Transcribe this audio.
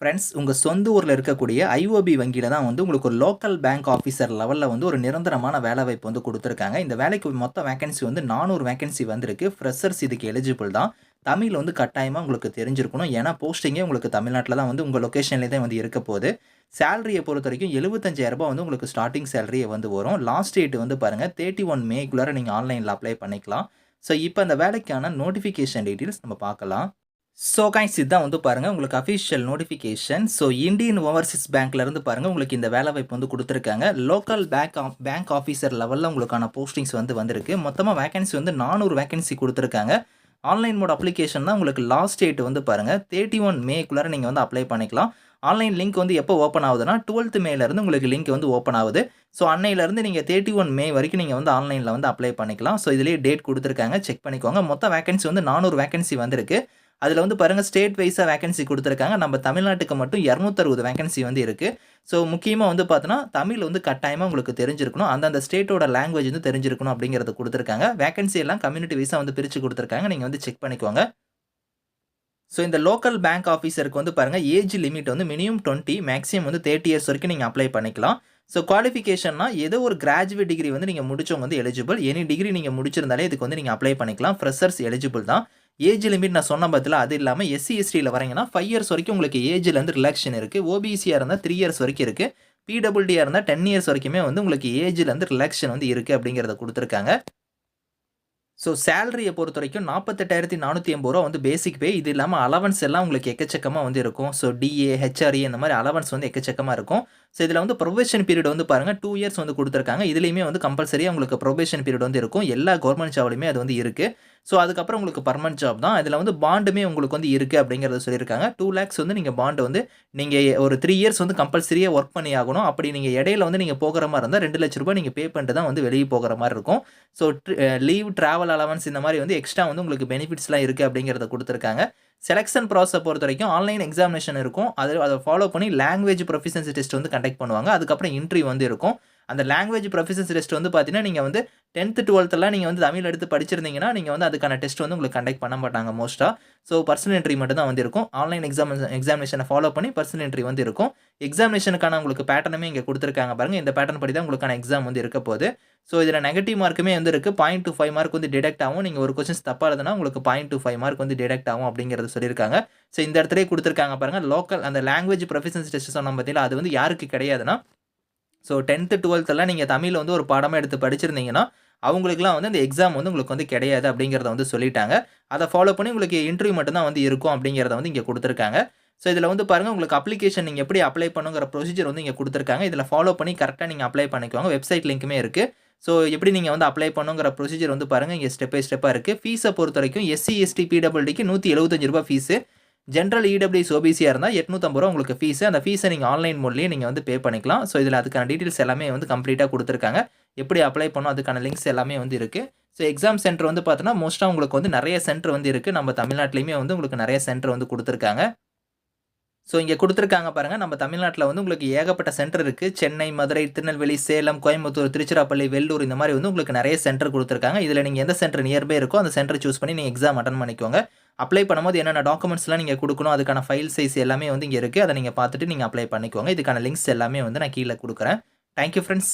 Friends உங்கள் சொந்த ஊரில் இருக்கக்கூடிய ஐஓபி வங்கியில் தான் வந்து உங்களுக்கு ஒரு லோக்கல் பேங்க் ஆஃபீஸர் லெவலில் வந்து ஒரு நிரந்தரமான வேலை வாய்ப்பு வந்து கொடுத்துருக்காங்க. இந்த வேலைக்கு மொத்த வேகன்சி வந்து நானூறு வேகன்சி வந்திருக்கு. ஃப்ரெஷர்ஸ் இதுக்கு எலிஜிபிள் தான். தமிழ் வந்து கட்டாயமாக உங்களுக்கு தெரிஞ்சிருக்கணும். ஏன்னா போஸ்டிங்கே உங்களுக்கு தமிழ்நாட்டில் தான் வந்து உங்கள் லொக்கேஷன்லேயே தான் வந்து இருக்க போகுது. சேலரியை பொறுத்த வரைக்கும் 75000 ரூபாய் வந்து உங்களுக்கு ஸ்டார்டிங் சேலரியை வந்து வரும். லாஸ்ட் டேட் வந்து பாருங்கள் தேர்ட்டி ஒன் மேக்குள்ளார நீங்கள் ஆன்லைனில் அப்ளை பண்ணிக்கலாம். ஸோ இப்போ அந்த வேலைக்கான நோட்டிஃபிகேஷன் டீட்டெயில்ஸ் நம்ம பார்க்கலாம். ஸோ கைஸ் இதுதான் வந்து பாருங்கள் உங்களுக்கு official notification so Indian overseas பேங்க்லேருந்து பாருங்கள் உங்களுக்கு இந்த வேலை வாய்ப்பு வந்து கொடுத்துருக்காங்க. லோக்கல் பேங்க் பேங்க் ஆஃபீஸர் லெவலில் உங்களுக்கான போஸ்டிங்ஸ் வந்து வந்திருக்கு. மொத்தமாக வேகன்சி வந்து நானூறு வேகன்சி கொடுத்துருக்காங்க. ஆன்லைன் மோட் அப்ளிகேஷன் தான் உங்களுக்கு லாஸ்ட் டேட் வந்து பாருங்கள் தேர்ட்டி ஒன் மேக்குள்ளார நீங்கள் வந்து அப்ளை பண்ணிக்கலாம். ஆன்லைன் லிங்க் வந்து எப்போ ஓப்பன் ஆகுதுன்னா டுவெல்த் மேலேருந்து உங்களுக்கு லிங்க் வந்து ஓப்பன் ஆகுது. ஸோ அன்னையிலேருந்து நீங்கள் தேர்ட்டி ஒன் மே வரைக்கும் நீங்கள் வந்து ஆன்லைனில் வந்து அப்ளை பண்ணிக்கலாம். ஸோ இதிலேயே டேட் கொடுத்துருக்காங்க. செக் பண்ணிக்கோங்க. மொத்த வேகன்சி வந்து நானூறு வேகன்சி வந்திருக்கு. அதில் வந்து பாருங்கள் ஸ்டேட் வைஸாக வேகன்சி கொடுத்துருக்காங்க. நம்ம தமிழ்நாட்டுக்கு மட்டும் இரநூத்தறுபது வேகன்சி வந்து இருக்குது ஸோ முக்கியமாக வந்து பார்த்தோன்னா தமிழ் வந்து கட்டாயமாக உங்களுக்கு தெரிஞ்சிருக்கணும். அந்தந்த ஸ்டேட்டோட லாங்குவேஜ் வந்து தெரிஞ்சிருக்கணும் அப்படிங்கிறது கொடுத்துருக்காங்க. வேகன்சி எல்லாம் கம்யூனிட்டி வைஸாக வந்து பிரித்து கொடுத்துருக்காங்க. நீங்கள் வந்து செக் பண்ணிக்கோங்க. ஸோ இந்த லோக்கல் பேங்க் ஆஃபீஸருக்கு வந்து பாருங்கள் ஏஜ் லிமிட் வந்து மினிமம் டுவெண்ட்டி மேக்ஸிமம் வந்து தேர்ட்டி இயர்ஸ் வரைக்கும் நீங்கள் அப்ளை பண்ணிக்கலாம். ஸோ குவாலிஃபிகேஷன்னா ஏதோ ஒரு கிராஜுவேட் டிகிரி வந்து நீங்கள் முடிச்சவங்க வந்து எலிஜிபிள் எனி டிகிரி நீங்கள் முடிச்சிருந்தாலே இதுக்கு வந்து நீங்கள் அப்ளை பண்ணிக்கலாம். ஃப்ரெஷர்ஸ் எலிஜிபிள் தான். ஏஜ் லிமிட் நான் சொன்ன பதில் அது இல்லாமல் எஸ்சி எஸ்டியில் வரீங்கன்னா ஃபைவ் இயர்ஸ் வரைக்கும் உங்களுக்கு ஏஜில் வந்து ரிலாக்ஷன் இருக்குது ஓபிசியாக இருந்தால் த்ரீ இயர்ஸ் வரைக்கும் இருக்குது பிடபிள்டியாக இருந்தால் டென் இயர்ஸ் வரைக்குமே வந்து உங்களுக்கு ஏஜில் வந்து ரிலாக்ஷன் வந்து இருக்குது அப்படிங்கிறத கொடுத்துருக்காங்க. ஸோ சேலரியை பொறுத்த வரைக்கும் நாற்பத்தெட்டாயிரத்தி நானூற்றி எண்பது ரூபா வந்து பேசிக் பே இது இல்லாமல் அலவன்ஸ் எல்லாம் உங்களுக்கு எக்கச்சக்கமாக வந்து இருக்கும். ஸோ டிஏ ஹெச்ஆர்ஏ இந்த மாதிரி அலவன்ஸ் வந்து எக்கச்சக்கமாக இருக்கும். ஸோ இதில் வந்து ப்ரொபேஷன் பீரியட் வந்து பாருங்கள் டூ இயர்ஸ் வந்து கொடுத்துருக்காங்க. இதுலேயுமே வந்து கம்பல்சரியாக உங்களுக்கு ப்ரொபேஷன் பீரியட் வந்து இருக்கும். எல்லா கவர்மெண்ட் ஜாப்லையுமே அது வந்து இருக்குது ஸோ அதுக்கப்புறம் உங்களுக்கு பர்மனன்ட் ஜாப் தான். இதில் வந்து பாண்டுமே உங்களுக்கு வந்து இருக்குது அப்படிங்கிறத சொல்லியிருக்காங்க. டூ லேக்ஸ் வந்து நீங்கள் பாண்டு வந்து நீங்கள் ஒரு த்ரீ இயர்ஸ் வந்து கம்பல்சரியாக ஒர்க் பண்ணி ஆகணும். அப்படி நீங்கள் இடையில வந்து நீங்கள் போகிற மாதிரி இருந்தால் ரெண்டு லட்ச ரூபாய் நீங்கள் பே பண்ணிட்டு தான் வந்து வெளியே போகிற மாதிரி இருக்கும். ஸோ லீவ் ட்ராவல் அலவன்ஸ் இந்த மாதிரி வந்து எக்ஸ்ட்ரா வந்து உங்களுக்கு பெனிஃபிட்ஸ்லாம் இருக்குது அப்படிங்கிறத கொடுத்துருக்காங்க. செலெக்ஷன் ப்ராசஸை பொறுத்த வரைக்கும் ஆன்லைன் எக்ஸாமினேஷன் இருக்கும். அது அதை ஃபாலோ பண்ணி லாங்குவேஜ் ப்ரொஃபிஷன்சி டெஸ்ட் வந்து கண்டக்ட் பண்ணுவாங்க. அதுக்கப்புறம் இன்ட்ரி வந்து இருக்கும். அந்த லாங்குவேஜ் ப்ரொஃபஷன்ஸ் டெஸ்ட் வந்து பார்த்தீங்கன்னா நீங்கள் வந்து டென்த்து டுவெல்த்தெல்லாம் நீங்கள் வந்து தமிழ் எடுத்து படிச்சிருந்தீங்கன்னா நீங்கள் வந்து அதுக்கான டெஸ்ட் வந்து உங்களுக்கு கண்டக்ட் பண்ண மாட்டாங்க மோஸ்ட்டாக ஸோ பர்சனல் என்ட்ரி மட்டும் தான் வந்து இருக்கும். ஆன்லைன் எக்ஸாம் எக்ஸாமினேஷனை ஃபாலோ பண்ணி பர்சனல் என்ட்ரி வந்து இருக்கும். எக்ஸாமினேஷனுக்கான உங்களுக்கு பேட்டர்னுமே இங்கே கொடுத்துருக்காங்க பாருங்கள் இந்த பேட்டர்ன் படி தான் உங்களுக்கான எக்ஸாம் வந்து இருக்க போகுது. ஸோ இதில் நெகட்டிவ் மார்க்குமே வந்து இருக்குது பாயிண்ட் டூ ஃபைவ் மார்க் வந்து டிடெக்ட் ஆகும். நீங்கள் ஒரு கொஸ்டின்ஸ் தப்பாக இருந்தனா உங்களுக்கு பாயிண்ட் டூ ஃபைவ் மார்க் வந்து டிடெக்ட் ஆகும் அப்படிங்கிறது சொல்லியிருக்காங்க. ஸோ இந்த இடத்துலேயே கொடுத்துருக்காங்க பாருங்கள் லோக்கல் அந்த லாங்குவேஜ் ப்ரொஃபஷன்ஸ் டெஸ்ட் சொன்ன பார்த்தீங்கன்னா அது வந்து யாருக்கு கிடையாதுன்னா ஸோ டென்த்து டுவெல்த்தெல்லாம் நீங்கள் தமிழில் வந்து ஒரு பாடமாக எடுத்து படிச்சிருந்தீங்கன்னா அவங்களுக்குலாம் வந்து அந்த எக்ஸாம் வந்து உங்களுக்கு வந்து கிடையாது அப்படிங்கிறத வந்து சொல்லிட்டாங்க. அதை ஃபாலோ பண்ணி உங்களுக்கு இன்டர்வியூ மட்டும்தான் வந்து இருக்கும் அப்படிங்கிறத வந்து இங்கே கொடுத்துருக்காங்க. ஸோ இதில் வந்து பாருங்கள் உங்களுக்கு அப்ளிகேஷன் நீங்கள் எப்படி அப்ளை பண்ணுங்கிற ப்ரொசீஜர் வந்து இங்கே கொடுத்துருக்காங்க. இதில் ஃபாலோ பண்ணி கரெக்டாக நீங்கள் அப்ளை பண்ணிக்கோங்க. வெப்சைட் லிங்க்குமே இருக்குது ஸோ எப்படி நீங்கள் வந்து அப்ளை பண்ணுங்கிற ப்ரொசீஜர் வந்து பாருங்கள் இங்கே ஸ்டெப் பை ஸ்டெப்பாக இருக்குது ஃபீஸை பொறுத்த வரைக்கும் எஸ்சி எஸ்டி பிடபிள்டிக்கு நூற்றி எழுபத்தஞ்சு ரூபா ஃபீஸு ஜென்ரல் இடபிள்யூஸ் ஓபிசியாக இருந்தால் எட்நூற்றம்பது ரூபா உங்களுக்கு ஃபீஸ் அந்த ஃபீஸை நீங்கள் ஆன்லைன் மோட்லேயே நீங்கள் வந்து பே பண்ணிக்கலாம். ஸோ இதில் அதுக்கான டீட்டெயில்ஸ் எல்லாமே வந்து கம்ப்ளீட்டாக கொடுத்துருக்காங்க. எப்படி அப்ளை பண்ணும் அதுக்கான லிங்க்ஸ் எல்லாமே வந்து இருக்குது ஸோ எக்ஸாம் சென்டர் வந்து பார்த்தோன்னா மோஸ்ட்டாக உங்களுக்கு வந்து நிறைய சென்டர் வந்து இருக்குது நம்ம தமிழ்நாட்டிலையுமே வந்து உங்களுக்கு நிறைய சென்டர் வந்து கொடுத்துருக்காங்க. ஸோ இங்கே கொடுத்துருக்காங்க பாருங்கள் நம்ம தமிழ்நாட்டில் வந்து உங்களுக்கு ஏகப்பட்ட சென்டர் இருக்குது சென்னை மதுரை திருநெல்வேலி சேலம் கோயம்புத்தூர் திருச்சிராப்பள்ளி வெள்ளூர் இந்த மாதிரி வந்து உங்களுக்கு நிறைய சென்டர் கொடுத்துருக்காங்க. இதில் நீங்கள் எந்த சென்டர் நியர்பை இருக்கோ அந்த சென்டர் சூஸ் பண்ணி நீங்கள் எக்ஸாம் அட்டன் பண்ணிக்கோங்க. அப்ளை பண்ணும்போது என்னென்ன டாக்குமெண்ட்ஸ்லாம் நீங்கள் கொடுக்கணும் அதுக்கான ஃபைல் சைஸ் எல்லாமே வந்து இங்கே இருக்குது அதை நீங்கள் பார்த்துட்டு நீங்கள் அப்ளை பண்ணிக்கோங்க. இதுக்கான லிங்க்ஸ் எல்லாமே வந்து நான் கீழே கொடுக்குறேன். Thank you friends